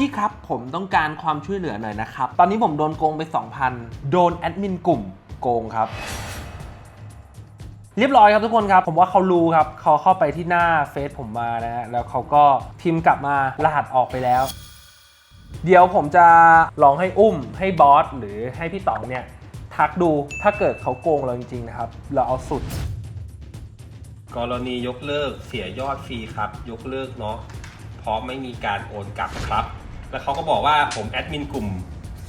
พี่ครับผมต้องการความช่วยเหลือหน่อยนะครับ ตอนนี้ผมโดนโกงไป 2,000 โดนแอดมินกลุ่มโกงครับ เรียบร้อยครับทุกคนครับ ผมว่าเขารู้ครับ เขาเข้าไปที่หน้าเฟซผมมานะฮะแล้วเขาก็พิมพ์กลับมารหัสออกไปแล้ว เดี๋ยวผมจะลองให้อุ้มให้บอสหรือให้พี่ต๋องเนี่ยทักดูถ้าเกิดเขาโกงเราจริงๆนะครับ เราเอาสุด กรณียกเลิกเสียยอดฟรีครับ ยกเลิกเนาะเพราะไม่มีการโอนกลับครับ แล้วเขาก็บอกว่าผมแอดมินกลุ่ม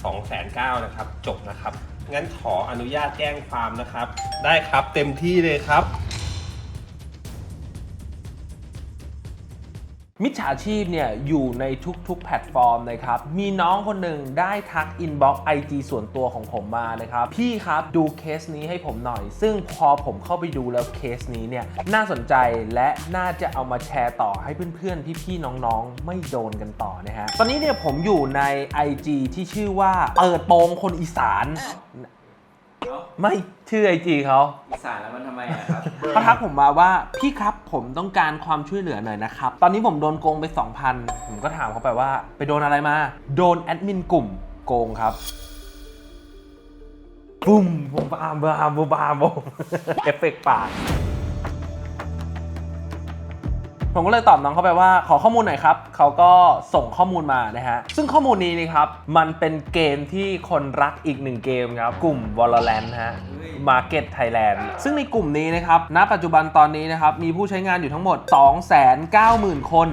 2 9 0 0 0นะครับ จบนะครับ งั้นขออนุญาตแจ้งความนะครับ ได้ครับเต็มที่เลยครับ มิจฉาชีพเนี่ยอยู่ในทุกๆ แพลตฟอร์มนะครับ มีน้องคนหนึ่งได้ทักอินบ็อกซ์ไอจส่วนตัวของผมมานะครับ พี่ครับดูเคสนี้ให้ผมหน่อย ซึ่งพอผมเข้าไปดูแล้วเคสนี้เนี่ยน่าสนใจและน่าจะเอามาแชร์ต่อให้เพื่อนๆ พี่ๆ น้องๆ ไม่โดนกันต่อนะฮะ ตอนนี้เนี่ยผมอยู่ใน IG ที่ชื่อว่าเปิดโปงคนอีสาน ไม่ชื่อไอจีเขาอีสานแล้วมันทำไมอะครับเขาทักผมมาว่าพี่ครับผมต้องการความช่วยเหลือหน่อยนะครับ ตอนนี้ผมโดนโกงไป 2,000 ผมก็ถามเขาไปว่า ไปโดนอะไรมา โดนแอดมินกลุ่มโกงครับบุ้มบุ้มบามบามบุมบามบุมเอฟเฟกต์ปาก ผมก็เลยตอบน้องเขาไปว่าขอข้อมูลหน่อยครับเขาก็ส่งข้อมูลมานะฮะซึ่งข้อมูลนี้นะครับมันเป็นเกมที่คนรักอีกหนึ่งเกมครับกลุ่ม Valorant ฮะ Market Thailand ซึ่งในกลุ่มนี้นะครับณปัจจุบันตอนนี้นะครับมีผู้ใช้งานอยู่ทั้งหมด 290,000 คน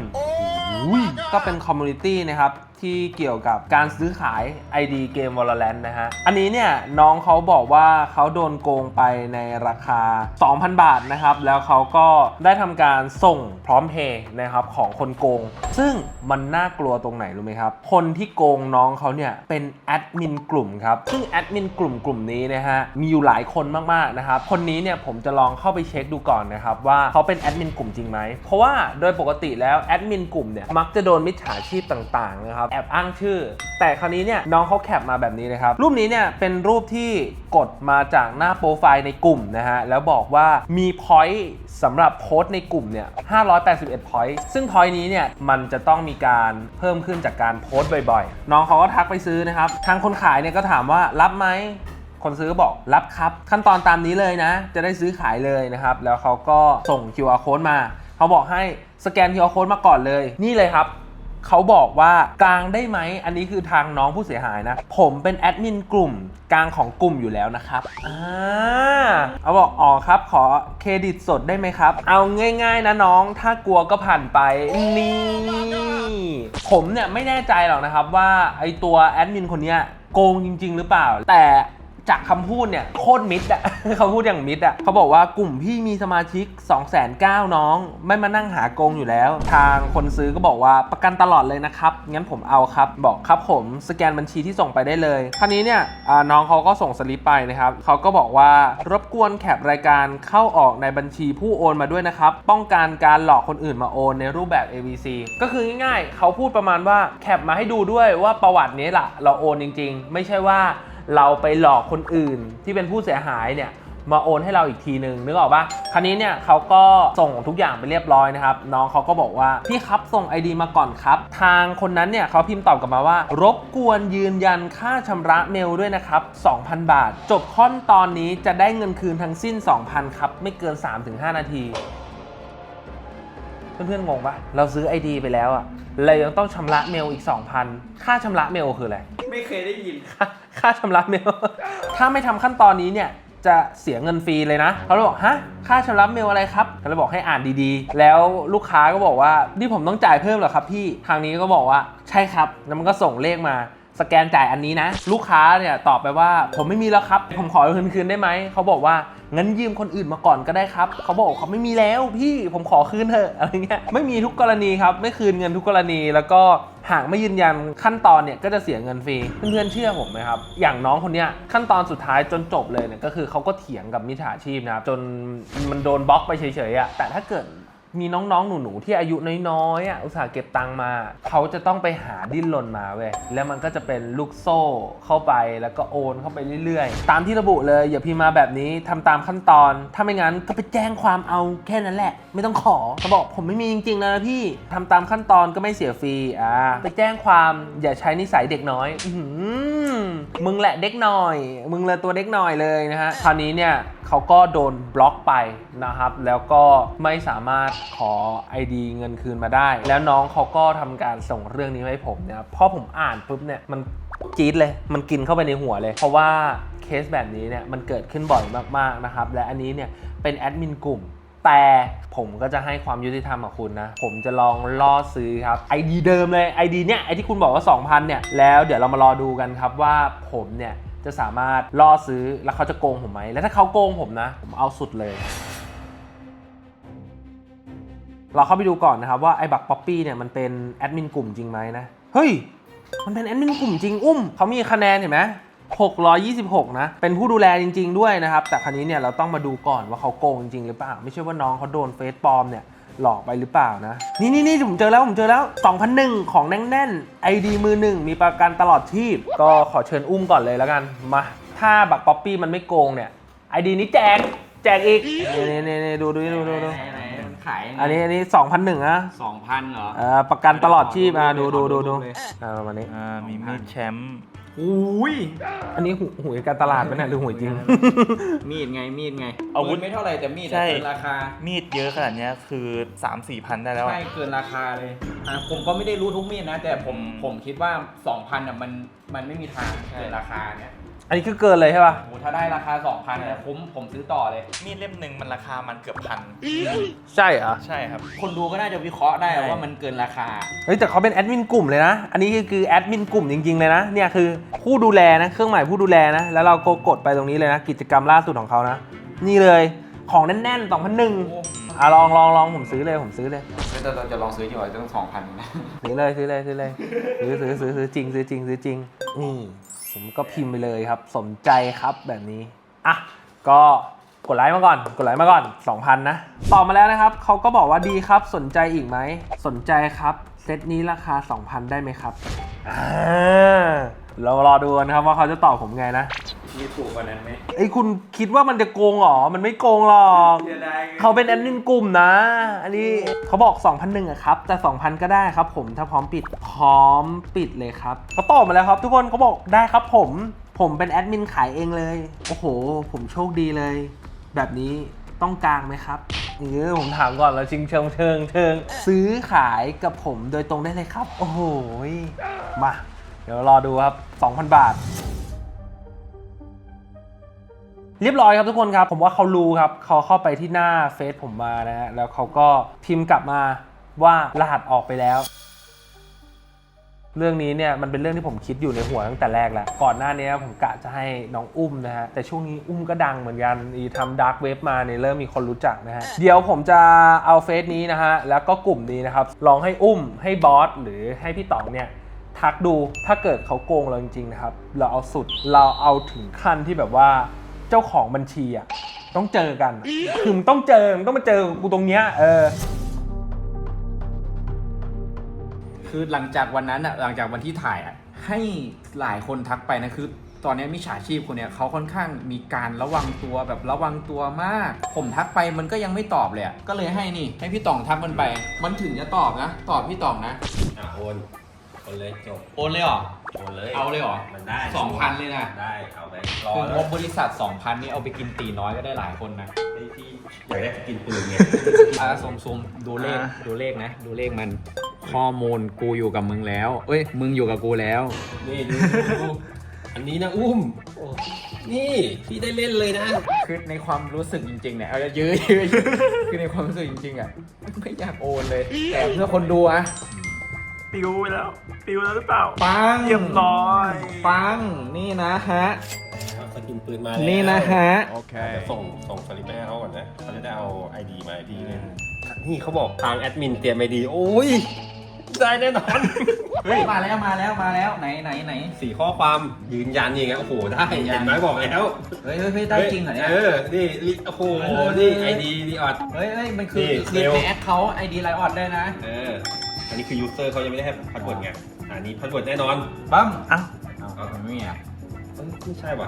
อุ้ยก็เป็นคอมมูนิตี้นะครับที่เกี่ยวกับการซื้อขาย ID เกม Valorant นะฮะ อันนี้เนี่ยน้องเขาบอกว่าเขาโดนโกงไปในราคา 2,000 บาทนะครับ แล้วเขาก็ได้ทำการส่งพร้อมเพย์นะครับของคนโกง ซึ่งมันน่ากลัวตรงไหนรู้ไหมครับ คนที่โกงน้องเขาเนี่ยเป็นแอดมินกลุ่มครับ ซึ่งแอดมินกลุ่มกลุ่มนี้นะฮะมีอยู่หลายคนมากๆนะครับ คนนี้เนี่ยผมจะลองเข้าไปเช็คดูก่อนนะครับว่าเขาเป็นแอดมินกลุ่มจริงไหม เพราะว่าโดยปกติแล้วแอดมินกลุ่มเนี่ยมักจะโดนมิจฉาชีพต่างๆนะครับแอบอ้างชื่อ แต่คราวนี้เนี่ยน้องเขาแคปมาแบบนี้นะครับ รูปนี้เนี่ยเป็นรูปที่กดมาจากหน้าโปรไฟล์ในกลุ่มนะฮะ แล้วบอกว่ามีพอยต์สำหรับโพสต์ในกลุ่มเนี่ย581พอยต์ซึ่งพอยต์นี้เนี่ยมันจะต้องมีการเพิ่มขึ้นจากการโพสต์บ่อยๆ น้องเขาก็ทักไปซื้อนะครับ ทางคนขายเนี่ยก็ถามว่ารับไหมคนซื้อบอกรับครับ ขั้นตอนตามนี้เลยนะ จะได้ซื้อขายเลยนะครับ แล้วเขาก็ส่ง QR code มา เขาบอกให้สแกน QR code มาก่อนเลย นี่เลยครับ เขาบอกว่ากลางได้ไหม อันนี้คือทางน้องผู้เสียหายนะ ผมเป็นแอดมินกลุ่มกลางของกลุ่มอยู่แล้วนะครับ อ่าเขาบอกอ๋อครับ ขอเครดิตสดได้ไหมครับ เอาง่ายๆนะน้อง ถ้ากลัวก็ผ่านไป นี่ ผมเนี่ยไม่แน่ใจหรอกนะครับว่าไอตัวแอดมินคนเนี้ยโกงจริง ๆ หรือเปล่า แต่จากคำพูดเนี่ยโคตรมิดอะ เขาพูดอย่างมิดอะเขาบอกว่ากลุ่มพี่มีสมาชิก 2 9 0 0 0น้อง ไม่มานั่งหาโกงอยู่แล้ว ทางคนซื้อก็บอกว่าประกันตลอดเลยนะครับ งั้นผมเอาครับ บอกครับผมสแกนบัญชีที่ส่งไปได้เลย คราวนี้เนี่ยน้องเขาก็ส่งสลิปไปนะครับเขาก็บอกว่ารบกวนแคปรายการเข้าออกในบัญชีผู้โอนมาด้วยนะครับ ป้องกันการหลอกคนอื่นมาโอนในรูปแบบ ABC ก็คือง่ายๆ เขาพูดประมาณว่าแคปมาให้ดูด้วยว่าประวัตินี้แหละเราโอนจริง ๆ ไม่ใช่ว่า เราไปหลอกคนอื่นที่เป็นผู้เสียหายเนี่ยมาโอนให้เราอีกทีหนึ่งนึกออกปะคราวนี้เนี่ยเขาก็ส่งทุกอย่างไปเรียบร้อยนะครับ น้องเขาก็บอกว่าพี่ครับส่ง ID มาก่อนครับ ทางคนนั้นเนี่ยเขาพิมพ์ตอบกลับมาว่า รบกวนยืนยันค่าชำระเมลด้วยนะครับ 2,000 บาท จบขั้นตอนนี้จะได้เงินคืนทั้งสิ้น 2,000 ครับ ไม่เกิน 3-5 นาที เพื่อนๆงงปะเราซื้อ ID ไปแล้วอะเรายังต้องชำระเมลอีก 2,000 ค่าชำระเมลคืออะไร ไม่เคยได้ยิน ค่าค่าชำระเมล ถ้าไม่ทำขั้นตอนนี้เนี่ยจะเสียเงินฟรีเลยนะเขาเลยบอกฮะค่าชำระเมลอะไรครับเขาเลยบอกให้อ่านดีๆ แล้วลูกค้าก็บอกว่านี่ผมต้องจ่ายเพิ่มเหรอครับพี่ทางนี้ก็บอกว่าใช่ครับแล้วมันก็ส่งเลขมา สแกนจ่ายอันนี้นะ ลูกค้าเนี่ยตอบไปว่าผมไม่มีแล้วครับ ผมขอเงินคืนได้ไหม เขาบอกว่างั้นยืมคนอื่นมาก่อนก็ได้ครับ เขาบอกเขาไม่มีแล้วพี่ผมขอคืนเถอะอะไรเงี้ยไม่มีทุกกรณีครับ ไม่คืนเงินทุกกรณีแล้วก็หากไม่ยืนยันขั้นตอนเนี่ยก็จะเสียเงินฟรีเพื่อนๆเชื่อผมไหมครับอย่างน้องคนเนี้ยขั้นตอนสุดท้ายจนจบเลยเนี่ยก็คือเขาก็เถียงกับมิจฉาชีพนะครับจนมันโดนบล็อกไปเฉยๆอะแต่ถ้าเกิด มีน้องๆ หนูๆ ที่อายุน้อยๆอะอุตส่าห์เก็บตังค์มา เขาจะต้องไปหาดิ้นรนมาเว้ย แล้วมันก็จะเป็นลูกโซ่เข้าไปแล้วก็โอนเข้าไปเรื่อยๆ ตามที่ระบุเลยอย่าพิมพ์มาแบบนี้ทำตามขั้นตอน ถ้าไม่งั้นก็ไปแจ้งความเอาแค่นั้นแหละ ไม่ต้องขอเขาบอกผมไม่มีจริงๆนะพี่ทำตามขั้นตอนก็ไม่เสียฟรีอ่าไปแจ้งความอย่าใช้นิสัยเด็กน้อย อื้อหือมึงแหละเด็กหน่อย มึงเลยตัวเด็กหน่อยเลยนะฮะคราวนี้เนี่ย เขาก็โดนบล็อกไปนะครับ แล้วก็ไม่สามารถขอ ID เงินคืนมาได้ แล้วน้องเขาก็ทำการส่งเรื่องนี้ให้ผมเนี่ยพอผมอ่านปุ๊บเนี่ยมันจี๊ดเลย มันกินเข้าไปในหัวเลย เพราะว่าเคสแบบนี้เนี่ยมันเกิดขึ้นบ่อยมากๆนะครับ และอันนี้เนี่ยเป็นแอดมินกลุ่มแต่ผมก็จะให้ความยุติธรรมกับคุณนะ ผมจะลองล่อซื้อครับ ID เดิมเลย ID เนี่ยไอที่คุณบอกว่า 2,000เนี่ยแล้วเดี๋ยวเรามารอดูกันครับว่าผมเนี่ย จะสามารถล่อซื้อแล้วเขาจะโกงผมไหม แล้วถ้าเขาโกงผมนะ ผมเอาสุดเลย เราเข้าไปดูก่อนนะครับว่าไอ้บักป๊อปปี้เนี่ยมันเป็นแอดมินกลุ่มจริงไหมนะ เฮ้ย มันเป็นแอดมินกลุ่มจริง อุ้ม เขามีคะแนนเห็นไหม626 นะ เป็นผู้ดูแลจริง ๆ ด้วยนะครับ แต่ครั้นี้เนี่ยเราต้องมาดูก่อนว่าเขาโกงจริงหรือเปล่า ไม่ใช่ว่าน้องเขาโดนเฟซปลอมเนี่ย หลอกไปหรือเปล่านะ นี่นี่นี่ผมเจอแล้วผมเจอแล้ว2001ของแน่นๆ ID มือหนึ่งมีประกันตลอดชีพ ก็ขอเชิญอุ้มก่อนเลยแล้วกันมาถ้าบักป๊อปปี้มันไม่โกงเนี่ย ID นี้แจกแจกอีกนี่นี่นี่ดูดูดูดูดูไหนไหนมันขายยังไงอันนี้อันนี้2001นะสองพันเหรอ เอ่อประกันตลอดชีพอะดูดูดูดูเลยอ่าประมาณนี้ อ่ามีมีดแชมป์ อุ้ยอันนี้หูหวยการตลาดไหมเนี่ยหรือหวยจริง มีดไงมีดไงอาวุธปืนไม่เท่าไหร่แต่มีดอะใช่ เกินราคามีดเยอะขนาดเนี้ยคือ 3 4พันได้แล้วอะ ใช่เกินราคาเลยอะผมก็ไม่ได้รู้ทุกมีดนะ แต่ผมอืมผมคิดว่า 2,000อะมันมันไม่มีทางเกินราคาเนี่ย อันนี้คือเกินเลยใช่ป่ะโอ้โหถ้าได้ราคา 2,000เนี่ยคุ้มผมซื้อต่อเลย มีดเล่มหนึ่งมันราคามันเกือบพันใช่เหรอใช่ครับ คนดูก็น่าจะวิเคราะห์ได้ใช่ว่ามันเกินราคา เฮ้ยแต่เขาเป็นแอดมินกลุ่มเลยนะ อันนี้คือคือแอดมินกลุ่มจริง ๆ เลยนะ เนี่ยคือผู้ดูแลนะ เครื่องหมายผู้ดูแลนะ แล้วเราก็กดไปตรงนี้เลยนะ กิจกรรมล่าสุดของเขานะ นี่เลยของแน่นๆ2001อะลองลองลองผมซื้อเลยผมซื้อเลยแต่เราจะลองซื้ออยู่ต้องสองพันนะซื้อเลยซื้อเลยซื้อเลยซื้อซื้อซื้อซื้อจริงซื้อจริงซื้อจริงนี่ ผมก็พิมพ์ไปเลยครับ สนใจครับแบบนี้ อะ ก็กดไลค์มาก่อน กดไลค์มาก่อน 2,000 นะ ตอบมาแล้วนะครับ เขาก็บอกว่าดีครับ สนใจอีกไหม สนใจครับ เซตนี้ราคา 2,000 ได้ไหมครับ อ่า เรารอดูกันนะครับว่าเขาจะตอบผมไงนะ มีถูกกว่านั้นไหมไอ้ยคุณคิดว่ามันจะโกงเหรอ มันไม่โกงหรอกเสียดายเขาเป็นแอดมินกลุ่มนะ อันนี้เขาบอก 2,001อะครับ แต่ 2,000 ก็ได้ครับผมถ้าพร้อมปิดพร้อมปิดเลยครับเขาตอบมาแล้วครับ ทุกคนเขาบอกได้ครับผม ผมเป็นแอดมินขายเองเลย โอ้โห ผมโชคดีเลย แบบนี้ต้องกลางไหมครับเออผมถามก่อนแล้วชิงเชิงเชิงเชิงซื้อขายกับผมโดยตรงได้เลยครับ โอ้โหมา เดี๋ยวรอดูครับ 2,000 บาท เรียบร้อยครับทุกคนครับ ผมว่าเขารู้ครับเขาเข้าไปที่หน้าเฟซผมมานะฮะแล้วเขาก็พิมพ์กลับมาว่ารหัสออกไปแล้ว เรื่องนี้เนี่ยมันเป็นเรื่องที่ผมคิดอยู่ในหัวตั้งแต่แรกแล้ว ก่อนหน้านี้ผมกะจะให้น้องอุ้มนะฮะแต่ช่วงนี้อุ้มก็ดังเหมือนกันอีทำดาร์กเว็บมาเนี่ยเริ่มมีคนรู้จักนะฮะเดี๋ยวผมจะเอาเฟซนี้นะฮะแล้วก็กลุ่มนี้นะครับลองให้อุ้มให้บอสหรือให้พี่ต๋องเนี่ยทักดูถ้าเกิดเขาโกงเราจริงๆนะครับเราเอาสุดเราเอาถึงขั้นที่แบบว่า เจ้าของบัญชีอะต้องเจอกัน คือมึงต้องเจอมึงต้องมาเจอกูตรงเนี้ยเออ คือหลังจากวันนั้นอะหลังจากวันที่ถ่ายอะให้หลายคนทักไปนะคือ ตอนนี้มิจฉาชีพคนเนี้ยเขาค่อนข้างมีการระวังตัวแบบระวังตัวมาก ผมทักไปมันก็ยังไม่ตอบเลยอะก็เลยให้นี่ ให้พี่ต่องทักมันไป มันถึงจะตอบนะ ตอบพี่ต่องนะ อะโอนโอนเลยจบ โอนเลยเหรอ โอนเลยเอาเลยเหรอมันได้สองพันเลยนะ ได้เอาไปรอคืองแล้วบบริษัท 2,000นี่เอาไปกินตีน้อยก็ได้หลายคนนะไอ้ที่อยากได้กินปืนไงอะซุมๆดูเลขอ่า ดูเลขนะ ดูเลขมันข้อมูลกูอยู่กับมึงแล้ว เอ้ย มึงอยู่กับกูแล้ว นี่ดูดูอันนี้นะอุ้มโอ้นี่พี่ได้เล่นเลยนะ คือในความรู้สึกจริงๆเนี่ยเอาจะยื้อยื้อยื้อคือในความรู้สึกจริงๆอะไม่อยากโอนเลย แต่เพื่อคนดูอะ ปิวไปแล้ว ปิวแล้วหรือเปล่า ปังเรียบร้อย ปัง นี่นะฮะสกินปืนมาแล้วนี่นะฮะเดี๋ยวส่งส่งสลิปไปให้เขาก่อนนะเขาจะได้เอาไอดีมาไอดีเล่นนี่เขาบอกทางแอดมินเตรียมไอดีโอ้ยได้แน่นอนเฮ้ยมาแล้วมาแล้วมาแล้วไหนไหนไหนสี่ข้อความยืนยันอย่างเงี้ยโอ้โหได้ยืนยันเห็นไหมบอกแล้วเฮ้ยเฮ้ยเฮ้ยได้จริงเหรอเนี่ยเออนี่ลิโอ้โหเออนี่ไอดีดีออด เฮ้ยเฮ้ยมันคือนี่คือเร็วในแอคเขาไอดีไลออดได้นะ เออ อันนี้คือยูเซอร์เขายังไม่ได้ให้พาสเวิร์ดไงอันนี้พาสเวิร์ดแน่นอน ปั๊มอ้าว เอามันไม่มีอะเอ้ยไม่ใช่ว่ะ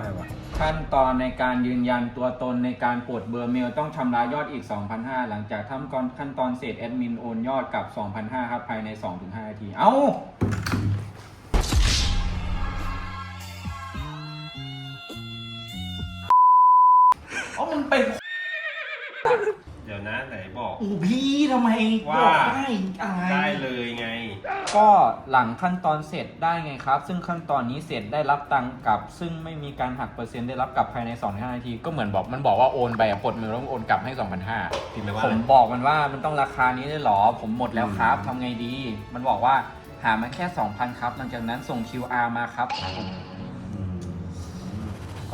ขั้นตอนในการยืนยันตัวตนในการปลดเบอร์เมลต้องชำระยอดอีก 2,500 หลังจากทำก่อนขั้นตอนเสร็จแอดมินโอนยอดกับ 2,500 ครับภายใน 2-5 นาที เอ้า อ๋อ มันเป็น เดี๋ยวนะไหนบ อกอูพี่ทำไมว่าบอกได้อะไรได้เลยไง ก็หลังขั้นตอนเสร็จได้ไงครับ ซึ่งขั้นตอนนี้เสร็จได้รับตังค์กลับ ซึ่งไม่มีการหักเปอร์เซ็นต์ได้รับกลับภายใน2 5นาทีก็เหมือนบอกมันบอกว่าโอนไปอะกดมือแล้วโอนกลับให้2,500พิมพ์ไปว่าผอะไร มบอกมันว่ามันต้องราคานี้เลยเหรอ ผมหมดแล้วครับทำไงดี มันบอกว่าหามาแค่ 2,000 ครับ หลังจากนั้นส่ง QR มาครับ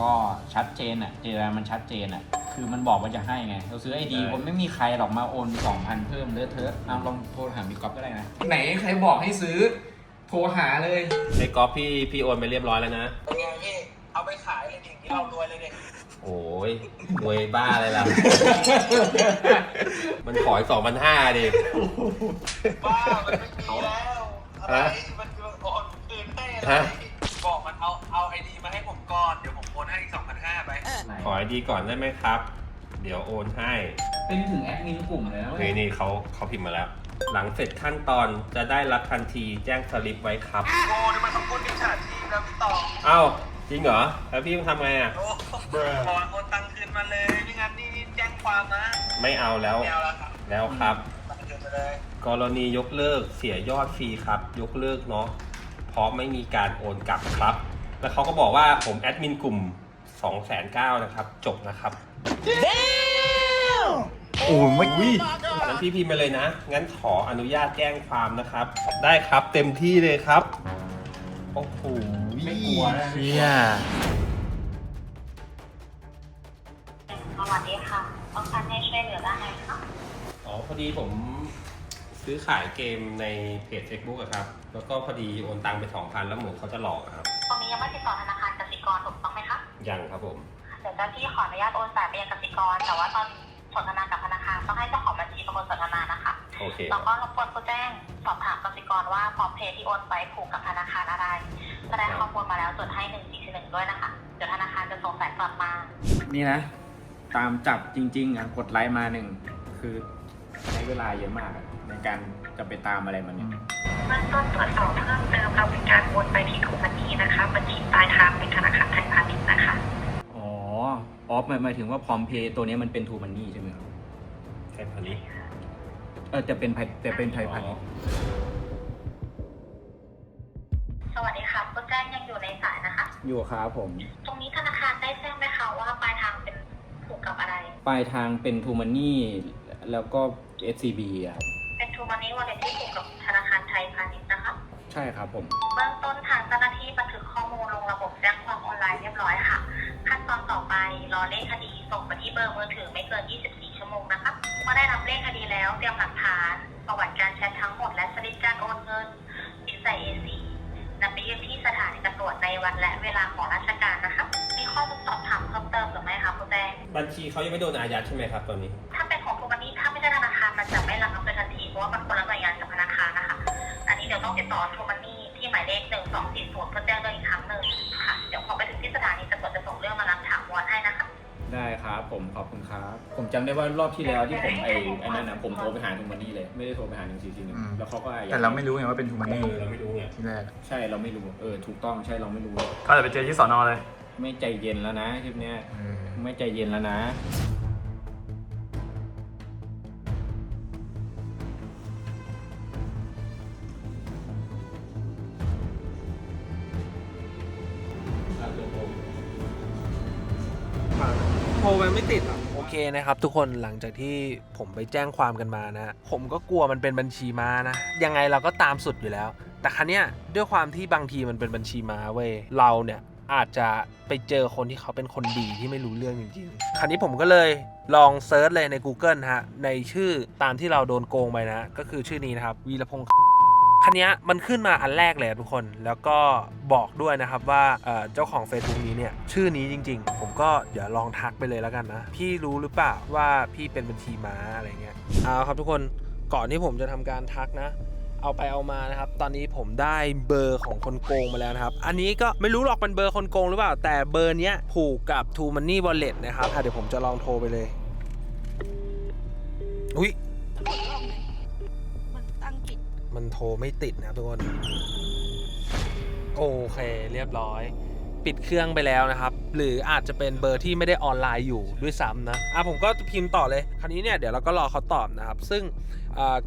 ก็ชัดเจนอะเจรามันชัดเจนอะ คือมันบอกว่าจะให้ไง เราซื้อไอดีผมไม่มีใครหรอกมาโอน2,000เพิ่มเลอะเทอะเอาลองโทรหาบิ๊กก๊อฟก็ได้นะ ไหนใครบอกให้ซื้อ โทรหาเลยในกอล์ฟพี่พี่โอนไปเรียบร้อยแล้วนะ เป็นไงพี่ เอาไปขายเลยดิที่เรารวยเลยดิโอ้ยรวยบ้าอะไรล่ะ มันขอสองพันห้าดิ บ้ามันไม่มีแล้วอะไรฮะ มันโอนคืนให้อะไรฮะบอกมันเอาเอาไอดีมาให้ผมก่อนเดี๋ยว อไอดีก่อนได้ไหมครับ เดี๋ยวโอนให้ เป็นถึงแอดมินกลุ่มเลยนะเว้นี่ยนี่เขาเขาพิมพ์มาแล้ว หลังเสร็จขั้นตอนจะได้รับทันทีแจ้งสลิปไว้ครับ โอ้นี่มันต้องพูดมิจฉาชีพแล้วพี่ต่อเอ้าจริงเหรอ แล้วพี่ทำไงอะ โอ้ขอโอนตังค์คืนมาเลยไม่งั้นนี่นี่แจ้งความนะไม่เอาแล้ว ไม่เอาแล้วครับแล้วครับ ตังค์คืนไปเลยกรณียกเลิกเสียยอดฟรีครับ ยกเลิกเนาะเพราะไม่มีการโอนกลับครับ แล้วเขาก็บอกว่าผมแอดมินกลุ่ม 2 9 0 0 0นะครับ จบนะครับโอ้ไม่งั้นพี่พิมพ์มาเลยนะ งั้นขออนุญาตแจ้งความนะครับ ได้ครับเต็มที่เลยครับ โอ้โหไม่กลัวนะ เชี่ยสวัสดีค่ะ ต้องการให้ช่วยเหลือด้านไหนคะ อ๋อ พอดีผมซื้อขายเกมในเพจ Facebook อะครับ แล้วก็พอดีโอนตังไปสองพันแล้วเหมือนเขาจะหลอกอะครับตรงนี้ยังไม่ติดต่อธนา ยังครับผม เดี๋ยวเจ้าที่ขออนุญาตโอนสายไปยังกสิกร แต่ว่าตอนสนทนากับธนาคารต้องให้เจ้าของบัญชีเป็นคนสนทนานะคะ โอเคแล้วก็รบกวนผู้แจ้งสอบถามกสิกรว่าพร้อมเพย์ที่โอนไปผูกกับธนาคารอะไรแสดงข้อมูลมาแล้วจดให้หนึ่งสี่หนึ่งด้วยนะคะ เดี๋ยวธนาคารจะส่งสายกลับมา นี่นะ ตามจับจริงๆอะกดไลค์มาหนึ่งคือใช้เวลาเยอะมากอะในการจะไปตามอะไรมันเนี่ย เบื้องต้นตรวจสอบเพิ่มเติมเราเป็นการโอนไปที่ถูกบัญชีนะคะ บัญชีปลายทางเป็นธนาคารไทยพาณิชย์นะคะ อ๋อ ออฟหมายหมายถึงว่าพร้อมเพย์ตัวนี้มันเป็นทูมันนี่ใช่ไหมครับแค่พันนี้เออแต่เป็นไทยแต่เป็นไทยพาณิชย์สวัสดีค่ะผู้แจ้งยังอยู่ในสายนะคะ อยู่ครับผม ตรงนี้ธนาคารได้แจ้งไหมคะว่าปลายทางเป็นผูกกับอะไร ปลายทางเป็นทูมันนี่แล้วก็ SCB อะเป็นทูมันนี่วอลเล็ตที่ผูกกับธนาคารไทยพาณิชย์นะคะ ใช่ครับผม เบื้องต้นทางเจ้าหน้าที่บันทึกข้อมูลลงระบบแจ้งความออนไลน์เรียบร้อยค่ะ ขั้นตอนต่อไปรอเลขคดีส่งไปที่เบอร์มือถือไม่เกิน 24 ชั่วโมงนะคะเมื่อได้รับเลขคดีแล้วเตรียมหลักฐาน ประวัติการแชททั้งหมดและสลิปการโอนเงินบินใส่ A4 นำไปยื่นที่สถานีตำรวจในวันและเวลาของราชการนะคะมีข้อมูลสอบถามเพิ่มเติมหรือไม่คะคุณแจ้งบัญชีเขายังไม่โดนอายัดใช่ไหมครับตอนนี้ ถ้าเป็นของทูมันนี่ถ้าไม่ได้ธนาคารมันจะไม่ระงับเลยทันทีเพราะว่ามันคนละหน่วยงานกับธนาคารนะคะ อันนี้เดี๋ยวต้องติดต่อทูมันนี่ที่หมายเลขหนึ่งสองสี่ศูนย์เพื่อแจ้งเรื่อง ผมขอบคุณครับ ผมจำได้ว่ารอบที่แล้วที่ผมไอ้ไอ้นั่นนะผมโทรไปหาทูมันนี่เลย ไม่ได้โทรไปหาหนึ่งสี่สี่หนึ่งแล้วเขาก็อายัดแต่เราไม่รู้ไงว่าเป็นทูมันนี่เออเราไม่รู้ไงที่แรกใช่เราไม่รู้เออถูกต้องใช่เราไม่รู้ ก็จะไปเจอที่สอนอเลย ไม่ใจเย็นแล้วนะคลิปเนี้ย ไม่ใจเย็นแล้วนะ นะครับทุกคนหลังจากที่ผมไปแจ้งความกันมานะ ผมก็กลัวมันเป็นบัญชีม้านะ ยังไงเราก็ตามสุดอยู่แล้ว แต่ครั้เนี้ยด้วยความที่บางทีมันเป็นบัญชีม้าเว้ยเราเนี่ยอาจจะไปเจอคนที่เขาเป็นคนดีที่ไม่รู้เรื่องจริงๆ คราวนี้ผมก็เลยลองเซิร์ชเลยใน Google ฮะ ในชื่อตามที่เราโดนโกงไปนะ ก็คือชื่อนี้นะครับ วีรพงษ์ คันนี้มันขึ้นมาอันแรกเลยทุกคน แล้วก็บอกด้วยนะครับว่าเจ้าของ Facebook นี้เนี่ยชื่อนี้จริง ๆ ผมก็เดี๋ยวลองทักไปเลยแล้วกันนะ พี่รู้หรือเปล่าว่าพี่เป็นบัญชีม้าอะไรเงี้ยเอาครับทุกคนก่อนที่ผมจะทำการทักนะเอาไปเอามานะครับ ตอนนี้ผมได้เบอร์ของคนโกงมาแล้วนะครับ อันนี้ก็ไม่รู้หรอกเป็นเบอร์คนโกงหรือเปล่า แต่เบอร์เนี้ยผูกกับ True Money Wallet นะครับเดี๋ยวผมจะลองโทรไปเลย อุ้ย มันโทรไม่ติดนะทุกคน โอเค เรียบร้อย ปิดเครื่องไปแล้วนะครับ หรืออาจจะเป็นเบอร์ที่ไม่ได้ออนไลน์อยู่ด้วยซ้ำนะอะผมก็พิมพ์ต่อเลย คราวนี้เนี่ยเดี๋ยวเราก็รอเขาตอบนะครับ ซึ่ง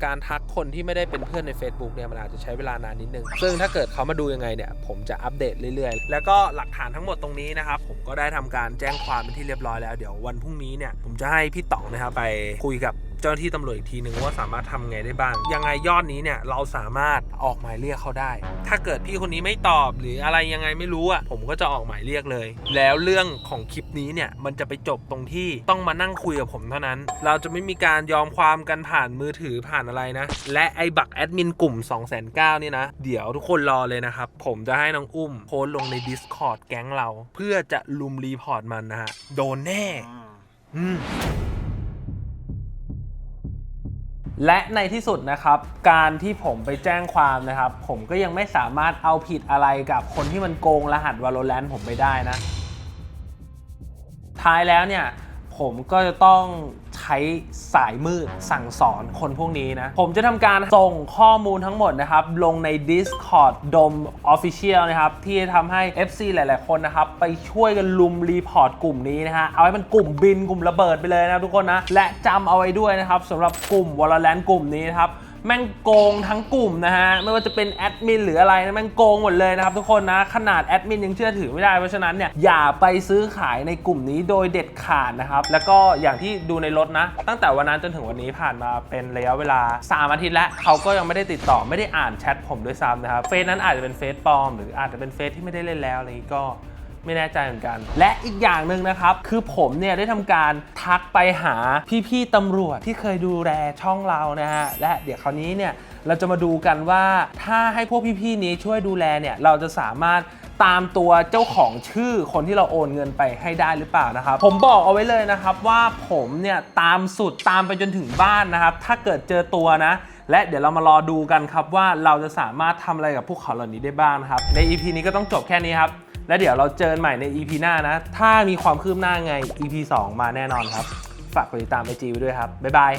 การทักคนที่ไม่ได้เป็นเพื่อนใน Facebook เนี่ยมันอาจจะใช้เวลานานนิดนึง ซึ่งถ้าเกิดเขามาดูยังไงเนี่ย ผมจะอัปเดตเรื่อยๆ แล้วก็หลักฐานทั้งหมดตรงนี้นะครับ ผมก็ได้ทำการแจ้งความเป็นที่เรียบร้อยแล้ว เดี๋ยววันพรุ่งนี้เนี่ยผมจะให้พี่ต๋องนะครับไปคุยกับ เจ้าหน้าที่ตำรวจอีกทีหนึ่งว่าสามารถทำไงได้บ้าง ยังไงยอดนี้เนี่ยเราสามารถออกหมายเรียกเขาได้ ถ้าเกิดพี่คนนี้ไม่ตอบหรืออะไรยังไงไม่รู้อะผมก็จะออกหมายเรียกเลย แล้วเรื่องของคลิปนี้เนี่ยมันจะไปจบตรงที่ต้องมานั่งคุยกับผมเท่านั้น เราจะไม่มีการยอมความกันผ่านมือถือผ่านอะไรนะ และไอ้บักแอดมินกลุ่ม2 9 0 0 0นี่นะ เดี๋ยวทุกคนรอเลยนะครับ ผมจะให้น้องอุ้มโพสต์ลงใน Discord แก๊งเรา เพื่อจะลุมรีพอร์ตมันนะฮะ โดนแน่ อืม และในที่สุดนะครับ การที่ผมไปแจ้งความนะครับ ผมก็ยังไม่สามารถเอาผิดอะไรกับคนที่มันโกงรหัส Valorant ผมไปได้นะ ท้ายแล้วเนี่ย ผมก็จะต้อง ช้สายมืดสั่งสอนคนพวกนี้นะ ผมจะทำการส่งข้อมูลทั้งหมดนะครับ ลงใน Discord ดม Official นะครับ ที่จะทำให้ FC หลาย ๆ คนนะครับ ไปช่วยกันลุมรีพอร์ตกลุ่มนี้นะฮะ เอาให้มันกลุ่มบินกลุ่มระเบิดไปเลยนะทุกคนนะ และจำเอาไว้ด้วยนะครับสำหรับกลุ่มวอลเลนกลุ่มนี้นะครับ แม่งโกงทั้งกลุ่มนะฮะ ไม่ว่าจะเป็นแอดมินหรืออะไรนะแม่งโกงหมดเลยนะครับทุกคนนะขนาดแอดมินยังเชื่อถือไม่ได้ เพราะฉะนั้นเนี่ยอย่าไปซื้อขายในกลุ่มนี้โดยเด็ดขาดนะครับ แล้วก็อย่างที่ดูในรถนะ ตั้งแต่วันนั้นจนถึงวันนี้ผ่านมาเป็นระยะเวลา 3 อาทิตย์แล้วเขาก็ยังไม่ได้ติดต่อไม่ได้อ่านแชทผมด้วยซ้ำนะครับเฟซนั้นอาจจะเป็นเฟซปลอม หรืออาจจะเป็นเฟซที่ไม่ได้เล่นแล้วอะไรนี้ก็ ไม่แน่ใจเหมือนกัน และอีกอย่างหนึ่งนะครับ คือผมเนี่ยได้ทำการทักไปหาพี่ๆตำรวจที่เคยดูแลช่องเรานะฮะและเดี๋ยวคราวนี้เนี่ยเราจะมาดูกันว่าถ้าให้พวกพี่ๆนี้ช่วยดูแลเนี่ยเราจะสามารถตามตัวเจ้าของชื่อคนที่เราโอนเงินไปให้ได้หรือเปล่านะครับ ผมบอกเอาไว้เลยนะครับว่าผมเนี่ยตามสุดตามไปจนถึงบ้านนะครับ ถ้าเกิดเจอตัวนะ และเดี๋ยวเรามารอดูกันครับว่าเราจะสามารถทำอะไรกับพวกเขาเหล่านี้ได้บ้างนะครับ ใน EP นี้ก็ต้องจบแค่นี้ครับ แล้วเดี๋ยวเราเจอกันใหม่ใน EP หน้านะ ถ้ามีความคืบหน้าไง EP 2 มาแน่นอนครับ ฝากกดติดตามไอจีไว้ด้วยครับ บ๊ายบาย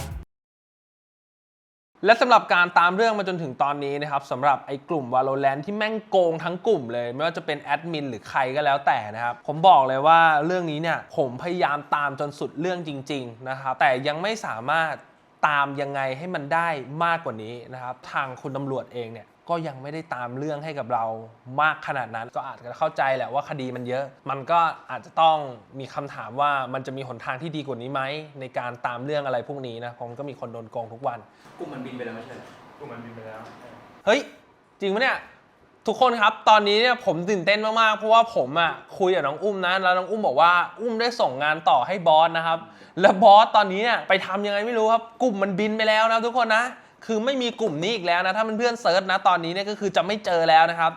และสำหรับการตามเรื่องมาจนถึงตอนนี้นะครับสำหรับไอ้กลุ่ม Valorant ที่แม่งโกงทั้งกลุ่มเลย ไม่ว่าจะเป็นแอดมินหรือใครก็แล้วแต่นะครับ ผมบอกเลยว่าเรื่องนี้เนี่ยผมพยายามตามจนสุดเรื่องจริง ๆ นะครับ แต่ยังไม่สามารถตามยังไงให้มันได้มากกว่านี้นะครับ ทางคุณตำรวจเองเนี่ย ก็ยังไม่ได้ตามเรื่องให้กับเรามากขนาดนั้น ก็อาจจะเข้าใจแหละว่าคดีมันเยอะ มันก็อาจจะต้องมีคำถามว่ามันจะมีหนทางที่ดีกว่านี้ไหมในการตามเรื่องอะไรพวกนี้นะผมก็มีคนโดนโกงทุกวันกลุ่มมันบินไปแล้วไม่ใช่เหรอกูมันบินไปแล้วเฮ้ยจริงปะเนี่ยทุกคนครับ ตอนนี้เนี่ยผมตื่นเต้นมากๆ เพราะว่าผมอะคุยกับน้องอุ้มนะ แล้วน้องอุ้มบอกว่าอุ้มได้ส่งงานต่อให้บอสนะครับ แล้วบอสตอนนี้เนี่ยไปทำยังไงไม่รู้ครับ กลุ่มมันบินไปแล้วนะทุกคนนะ คือไม่มีกลุ่มนี้อีกแล้วนะ ถ้าเพื่อนๆเซิร์ชนะตอนนี้เนี่ยก็คือจะไม่เจอแล้วนะครับ